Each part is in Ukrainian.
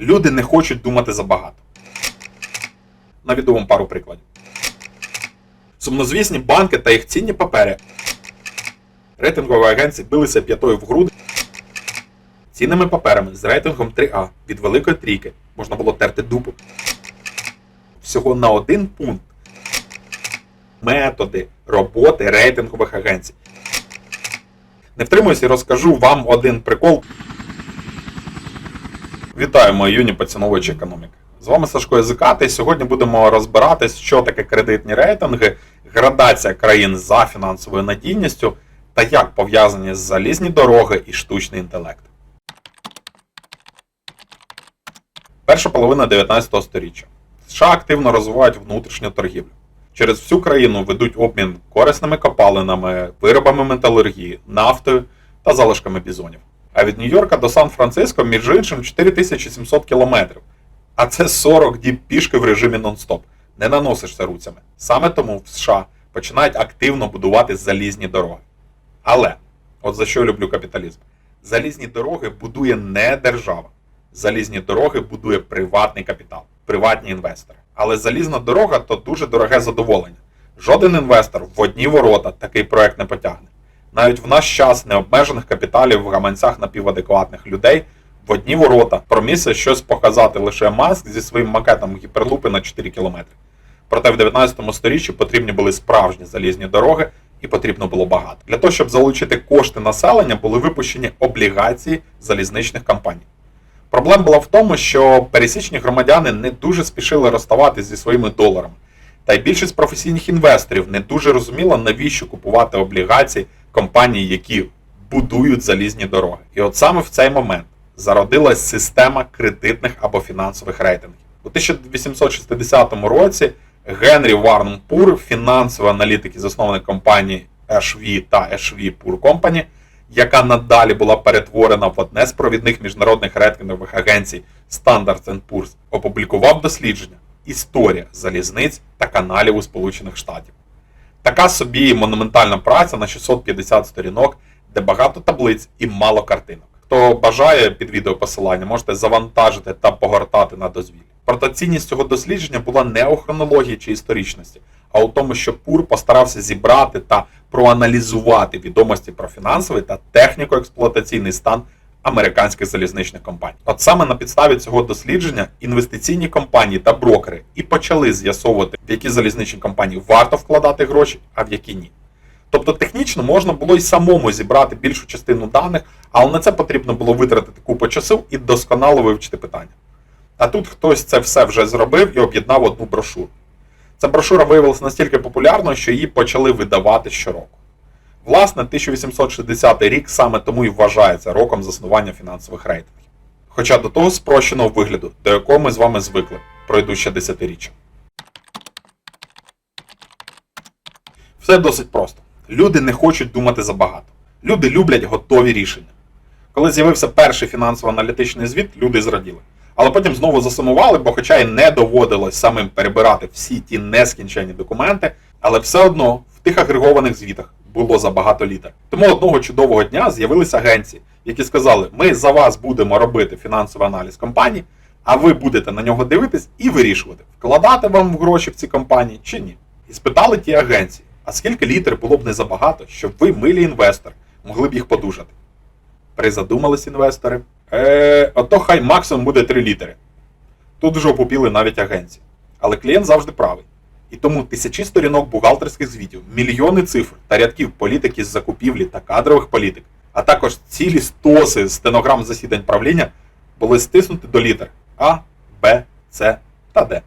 Люди не хочуть думати забагато. Наведу вам пару прикладів. Сумнозвісні банки та їх цінні папери. Рейтингові агенції билися п'ятою в груди. Цінними паперами з рейтингом 3А від Великої Трійки можна було терти дупу. Всього на один пункт. Методи роботи рейтингових агенцій. Не втримуюсь і розкажу вам один прикол. Вітаю, мої юні поціновувачі економіки. З вами Сашко Язикатий. Сьогодні будемо розбиратись, що таке кредитні рейтинги, градація країн за фінансовою надійністю та як пов'язані залізні дороги і штучний інтелект. Перша половина 19 століття. США активно розвивають внутрішню торгівлю. Через всю країну ведуть обмін корисними копалинами, виробами металургії, нафтою та залишками бізонів. А від Нью-Йорка до Сан-Франциско, між іншим, 4700 кілометрів. А це 40 діб пішки в режимі нон-стоп. Не наносишся руцями. Саме тому в США починають активно будувати залізні дороги. Але, от за що я люблю капіталізм, залізні дороги будує не держава. Залізні дороги будує приватний капітал, приватні інвестори. Але залізна дорога то дуже дороге задоволення. Жоден інвестор в одні ворота такий проект не потягне. Навіть в наш час необмежених капіталів в гаманцях напівадекватних людей в одні ворота промісся щось показати лише Маск зі своїм макетом гіперлупи на 4 кілометри. Проте в 19 сторіччі потрібні були справжні залізні дороги, і потрібно було багато. Для того, щоб залучити кошти населення, були випущені облігації залізничних компаній. Проблема була в тому, що пересічні громадяни не дуже спішили розставатися зі своїми доларами. Та й більшість професійних інвесторів не дуже розуміла, навіщо купувати облігації компаній, які будують залізні дороги. І от саме в цей момент зародилась система кредитних або фінансових рейтингів. У 1860 році Генрі Варн Пур, фінансовий аналітик і засновник компанії HV та HV Pur Company, яка надалі була перетворена в одне з провідних міжнародних рейтингових агенцій Standard Poor's, опублікував дослідження Історія залізниць та каналів у Сполучених Штатів. Така собі монументальна праця на 650 сторінок, де багато таблиць і мало картинок. Хто бажає під відео посилання, можете завантажити та погортати на дозвіллі. Проте цінність цього дослідження була не у хронології чи історичності, а у тому, що Пур постарався зібрати та проаналізувати відомості про фінансовий та техніко-експлуатаційний стан американських залізничних компаній. От саме на підставі цього дослідження інвестиційні компанії та брокери і почали з'ясовувати, в які залізничні компанії варто вкладати гроші, а в які ні. Тобто технічно можна було й самому зібрати більшу частину даних, але на це потрібно було витратити купу часу і досконало вивчити питання. А тут хтось це все вже зробив і об'єднав одну брошуру. Ця брошура виявилася настільки популярною, що її почали видавати щороку. Власне, 1860 рік саме тому і вважається роком заснування фінансових рейтингів. Хоча до того спрощеного вигляду, до якого ми з вами звикли, пройду ще десятиріччя. Все досить просто. Люди не хочуть думати забагато. Люди люблять готові рішення. Коли з'явився перший фінансово-аналітичний звіт, люди зраділи. Але потім знову засумували, бо хоча й не доводилось самим перебирати всі ті нескінчені документи, але все одно в тих агрегованих звітах було забагато літер. Тому одного чудового дня з'явилися агенції, які сказали: ми за вас будемо робити фінансовий аналіз компаній, а ви будете на нього дивитись і вирішувати, вкладати вам в гроші в ці компанії чи ні. І спитали ті агенції, а скільки літер було б не забагато, щоб ви, милі інвестори, могли б їх подужати. Призадумались інвестори. Е, ото хай максимум буде 3 літери. Тут вже опупіли навіть агенції. Але клієнт завжди правий. І тому тисячі сторінок бухгалтерських звітів, мільйони цифр та рядків політики з закупівлі та кадрових політик, а також цілі стоси стенограм засідань правління були стиснуті до літер А, Б, С та Д.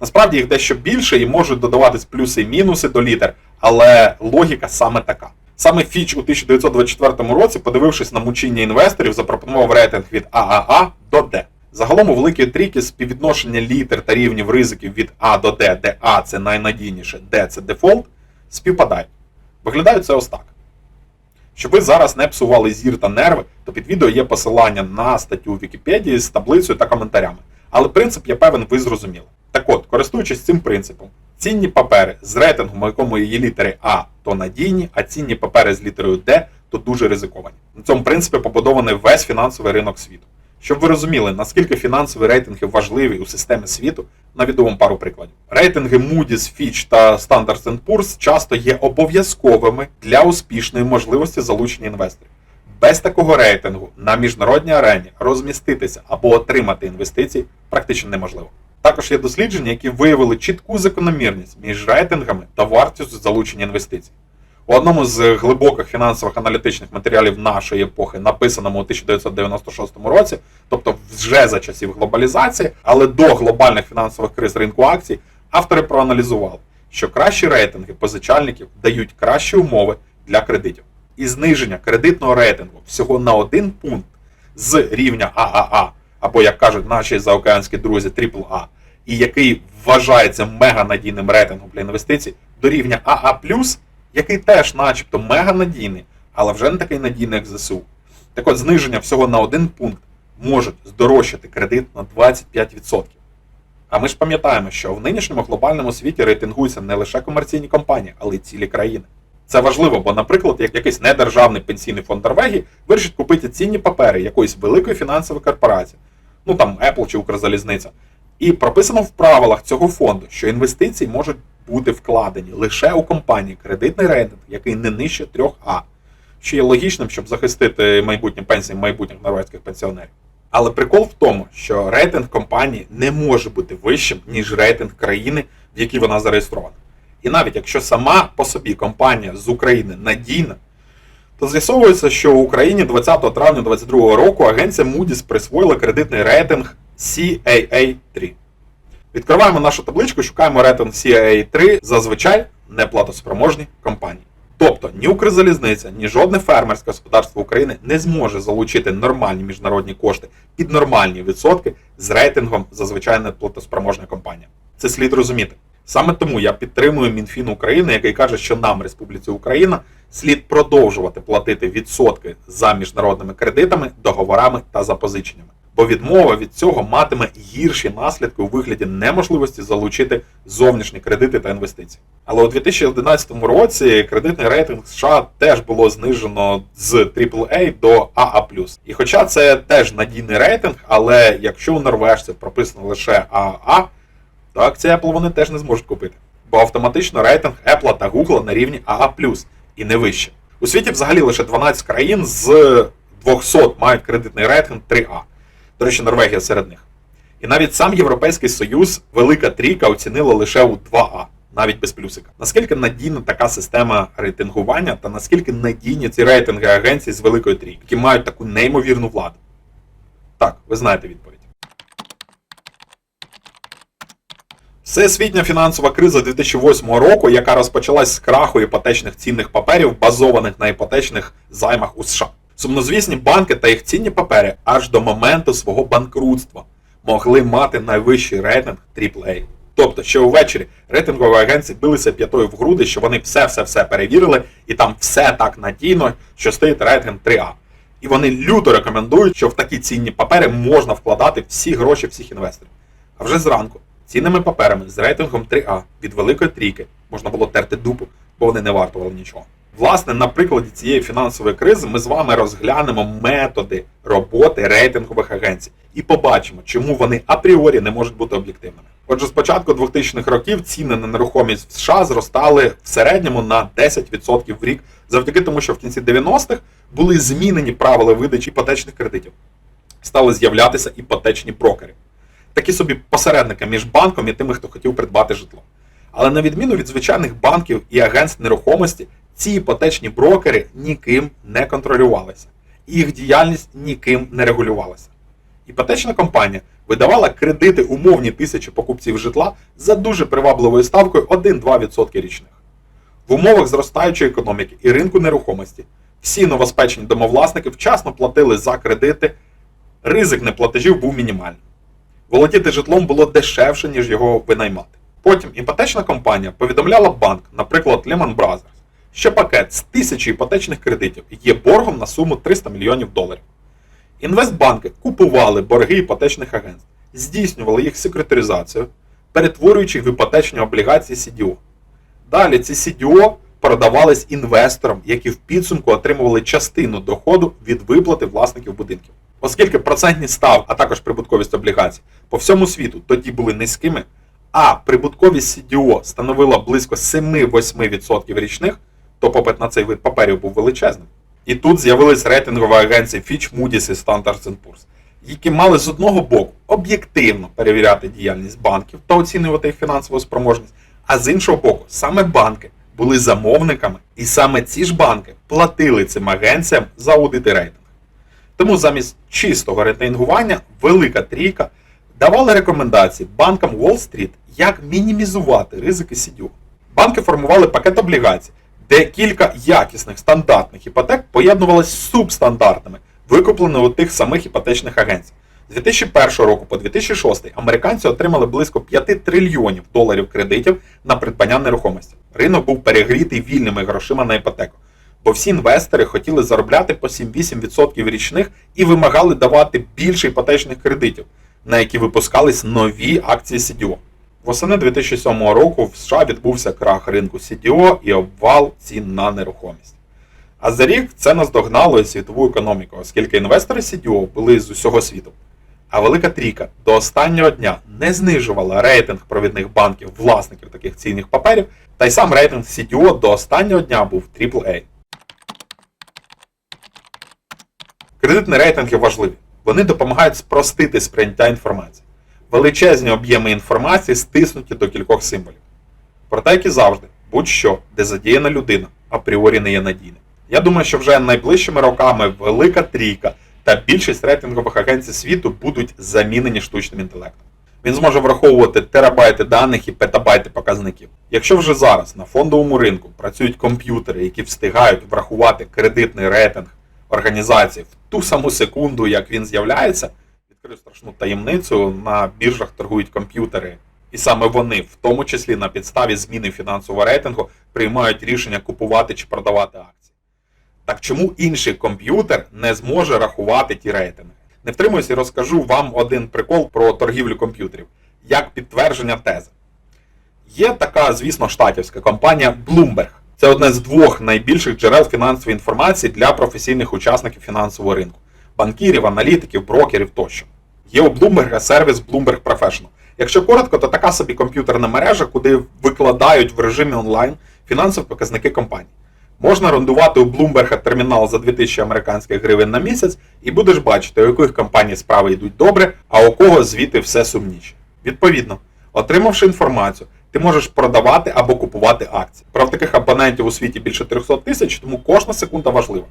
Насправді їх дещо більше і можуть додаватись плюси і мінуси до літер, але логіка саме така. Саме Фіч у 1924 році, подивившись на мучіння інвесторів, запропонував рейтинг від ААА до Д. Загалом у великій трійки співвідношення літер та рівнів ризиків від А до Д, де А це найнадійніше, Д це дефолт, співпадають. Виглядає це ось так. Щоб ви зараз не псували зір та нерви, то під відео є посилання на статтю в Вікіпедії з таблицею та коментарями. Але принцип, я певен, ви зрозуміли. Так от, користуючись цим принципом, цінні папери з рейтингом, у якому є літери А, то надійні, а цінні папери з літерою Д, то дуже ризиковані. На цьому принципі побудований весь фінансовий ринок світу. Щоб ви розуміли, наскільки фінансові рейтинги важливі у системі світу, наведу вам пару прикладів. Рейтинги Moody's, Fitch та Standard Poor's часто є обов'язковими для успішної можливості залучення інвесторів. Без такого рейтингу на міжнародній арені розміститися або отримати інвестиції практично неможливо. Також є дослідження, які виявили чітку закономірність між рейтингами та вартістю залучення інвестицій. У одному з глибоких фінансових аналітичних матеріалів нашої епохи, написаному у 1996 році, тобто вже за часів глобалізації, але до глобальних фінансових криз ринку акцій, автори проаналізували, що кращі рейтинги позичальників дають кращі умови для кредитів. І зниження кредитного рейтингу всього на один пункт з рівня ААА, або як кажуть наші заокеанські друзі, AAA, і який вважається меганадійним рейтингом для інвестицій, до рівня АА+, який теж начебто меганадійний, але вже не такий надійний, як ЗСУ. Так от зниження всього на один пункт можуть здорожчати кредит на 25%. А ми ж пам'ятаємо, що в нинішньому глобальному світі рейтингуються не лише комерційні компанії, але й цілі країни. Це важливо, бо, наприклад, як якийсь недержавний пенсійний фонд Норвегії вирішить купити цінні папери якоїсь великої фінансової корпорації, ну там Apple чи Укрзалізниця. І прописано в правилах цього фонду, що інвестиції можуть бути вкладені лише у компанії кредитний рейтинг, який не нижче 3А, що є логічним, щоб захистити майбутні пенсії майбутніх норвезьких пенсіонерів. Але прикол в тому, що рейтинг компанії не може бути вищим, ніж рейтинг країни, в якій вона зареєстрована. І навіть якщо сама по собі компанія з України надійна, то з'ясовується, що в Україні 20 травня 2022 року агенція Moody's присвоїла кредитний рейтинг CAA3. Відкриваємо нашу табличку, шукаємо рейтинг CAA3 зазвичай неплатоспроможні компанії. Тобто ні Укрзалізниця, ні жодне фермерське господарство України не зможе залучити нормальні міжнародні кошти під нормальні відсотки з рейтингом зазвичай неплатоспроможна компанія. Це слід розуміти. Саме тому я підтримую Мінфін України, який каже, що нам, Республіці Україна, слід продовжувати платити відсотки за міжнародними кредитами, договорами та запозиченнями. Бо відмова від цього матиме гірші наслідки у вигляді неможливості залучити зовнішні кредити та інвестиції. Але у 2011 році кредитний рейтинг США теж було знижено з AAA до AA+. І хоча це теж надійний рейтинг, але якщо у норвежців прописано лише АА, то акції Apple вони теж не зможуть купити. Бо автоматично рейтинг Apple та Google на рівні AA+, і не вище. У світі взагалі лише 12 країн з 200 мають кредитний рейтинг 3А. До речі, Норвегія серед них. І навіть сам Європейський Союз, велика трійка оцінила лише у 2А, навіть без плюсика. Наскільки надійна така система рейтингування та наскільки надійні ці рейтинги агенцій з великої трійки, які мають таку неймовірну владу? Так, ви знаєте відповідь. Всесвітня фінансова криза 2008 року, яка розпочалась з краху іпотечних цінних паперів, базованих на іпотечних займах у США. Сумнозвісні банки та їх цінні папери аж до моменту свого банкрутства могли мати найвищий рейтинг AAA. Тобто, ще увечері рейтингові агенції билися п'ятою в груди, що вони все-все-все перевірили, і там все так надійно, що стоїть рейтинг 3А. І вони люто рекомендують, що в такі цінні папери можна вкладати всі гроші всіх інвесторів. А вже зранку цінними паперами з рейтингом 3А від великої трійки можна було терти дупу, бо вони не вартували нічого. Власне, на прикладі цієї фінансової кризи ми з вами розглянемо методи роботи рейтингових агенцій і побачимо, чому вони апріорі не можуть бути об'єктивними. Отже, з початку 2000-х років ціни на нерухомість в США зростали в середньому на 10% в рік, завдяки тому, що в кінці 90-х були змінені правила видачі іпотечних кредитів. Стали з'являтися іпотечні брокери. Такі собі посередники між банком і тими, хто хотів придбати житло. Але на відміну від звичайних банків і агентств нерухомості, ці іпотечні брокери ніким не контролювалися, їх діяльність ніким не регулювалася. Іпотечна компанія видавала кредити умовні тисячі покупців житла за дуже привабливою ставкою 1-2% річних. В умовах зростаючої економіки і ринку нерухомості всі новоспечені домовласники вчасно платили за кредити, ризик неплатежів був мінімальний. Володіти житлом було дешевше, ніж його винаймати. Потім іпотечна компанія повідомляла банк, наприклад, Lehman Brothers, що пакет з тисячі іпотечних кредитів є боргом на суму 300 мільйонів доларів. Інвестбанки купували борги іпотечних агентств, здійснювали їх секретаризацію, перетворюючи в іпотечні облігації CDO. Далі ці CDO продавались інвесторам, які в підсумку отримували частину доходу від виплати власників будинків. Оскільки процентні став, а також прибутковість облігацій по всьому світу тоді були низькими, а прибутковість CDO становила близько 7-8% річних, то попит на цей вид паперів був величезним. І тут з'явились рейтингові агенції Fitch, Moody's і Standard Poor's, які мали з одного боку об'єктивно перевіряти діяльність банків та оцінювати їх фінансову спроможність, а з іншого боку, саме банки були замовниками, і саме ці ж банки платили цим агенціям за аудити рейтинг. Тому замість чистого рейтингування велика трійка давала рекомендації банкам Уолл-стріт, як мінімізувати ризики CDO. Банки формували пакет облігацій, де кілька якісних стандартних іпотек поєднувалися з субстандартними, викупленими у тих самих іпотечних агенцій. З 2001 року по 2006 американці отримали близько 5 трильйонів доларів кредитів на придбання нерухомості. Ринок був перегрітий вільними грошима на іпотеку, бо всі інвестори хотіли заробляти по 7-8% річних і вимагали давати більше іпотечних кредитів, на які випускались нові акції CDO. Восени 2007 року в США відбувся крах ринку CDO і обвал цін на нерухомість. А за рік це наздогнало і світову економіку, оскільки інвестори CDO були з усього світу. А велика трійка до останнього дня не знижувала рейтинг провідних банків власників таких цінних паперів, та й сам рейтинг CDO до останнього дня був AAA. Кредитні рейтинги важливі. Вони допомагають спростити сприйняття інформації. Величезні об'єми інформації стиснуті до кількох символів. Проте, як і завжди, будь-що, де задіяна людина, апріорі не є надійним. Я думаю, що вже найближчими роками велика трійка та більшість рейтингових агенцій світу будуть замінені штучним інтелектом. Він зможе враховувати терабайти даних і петабайти показників. Якщо вже зараз на фондовому ринку працюють комп'ютери, які встигають врахувати кредитний рейтинг організації в ту саму секунду, як він з'являється, відкрию страшну таємницю, на біржах торгують комп'ютери. І саме вони, в тому числі на підставі зміни фінансового рейтингу, приймають рішення купувати чи продавати акції. Так чому інший комп'ютер не зможе рахувати ті рейтинги? Не втримуюсь і розкажу вам один прикол про торгівлю комп'ютерів, як підтвердження тези. Є така, звісно, штатівська компанія Bloomberg. Це одне з двох найбільших джерел фінансової інформації для професійних учасників фінансового ринку банкірів, аналітиків, брокерів тощо. Є у Bloomberg сервіс Bloomberg Professional. Якщо коротко, то така собі комп'ютерна мережа, куди викладають в режимі онлайн фінансові показники компанії. Можна орендувати у Bloomberg термінал за 2000 американських гривень на місяць, і будеш бачити, у яких компаній справи йдуть добре, а у кого звіти все сумніше. Відповідно, отримавши інформацію, ти можеш продавати або купувати акції. Прав таких абонентів у світі більше 300 тисяч, тому кожна секунда важлива.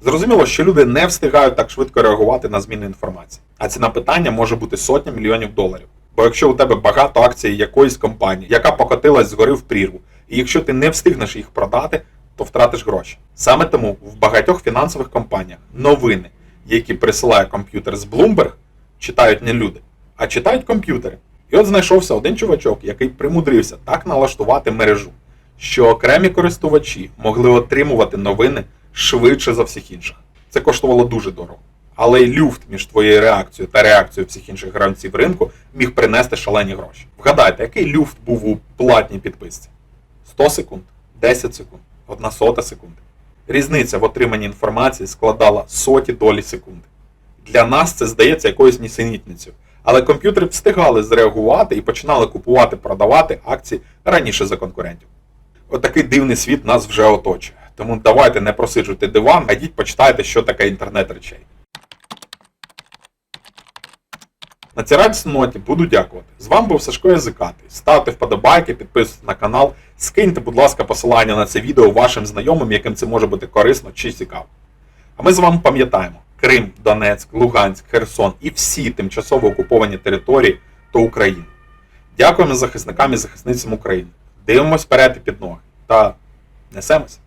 Зрозуміло, що люди не встигають так швидко реагувати на зміни інформації, а ціна питання може бути сотня мільйонів доларів. Бо якщо у тебе багато акцій якоїсь компанії, яка покотилась згори в прірву, і якщо ти не встигнеш їх продати, то втратиш гроші. Саме тому в багатьох фінансових компаніях новини, які присилає комп'ютер з Bloomberg, читають не люди, а читають комп'ютери. І от знайшовся один чувачок, який примудрився так налаштувати мережу, що окремі користувачі могли отримувати новини швидше за всіх інших. Це коштувало дуже дорого. Але й люфт між твоєю реакцією та реакцією всіх інших гравців ринку міг принести шалені гроші. Вгадайте, який люфт був у платній підписці? 100 секунд, 10 секунд, 1 сота секунди. Різниця в отриманні інформації складала соті долі секунди. Для нас це здається якоюсь нісенітницею. Але комп'ютери встигали зреагувати і починали купувати, продавати акції раніше за конкурентів. Отакий дивний світ нас вже оточує. Тому давайте не просиджуйте диван, а йдіть почитайте, що таке інтернет речей. На цій радісній ноті буду дякувати. З вами був Сашко Язикатий. Ставте вподобайки, підписуйтесь на канал, скиньте, будь ласка, посилання на це відео вашим знайомим, яким це може бути корисно чи цікаво. А ми з вами пам'ятаємо, Крим, Донецьк, Луганськ, Херсон і всі тимчасово окуповані території то Україна. Дякуємо захисникам і захисницям України. Дивимось вперед і під ноги та несемось.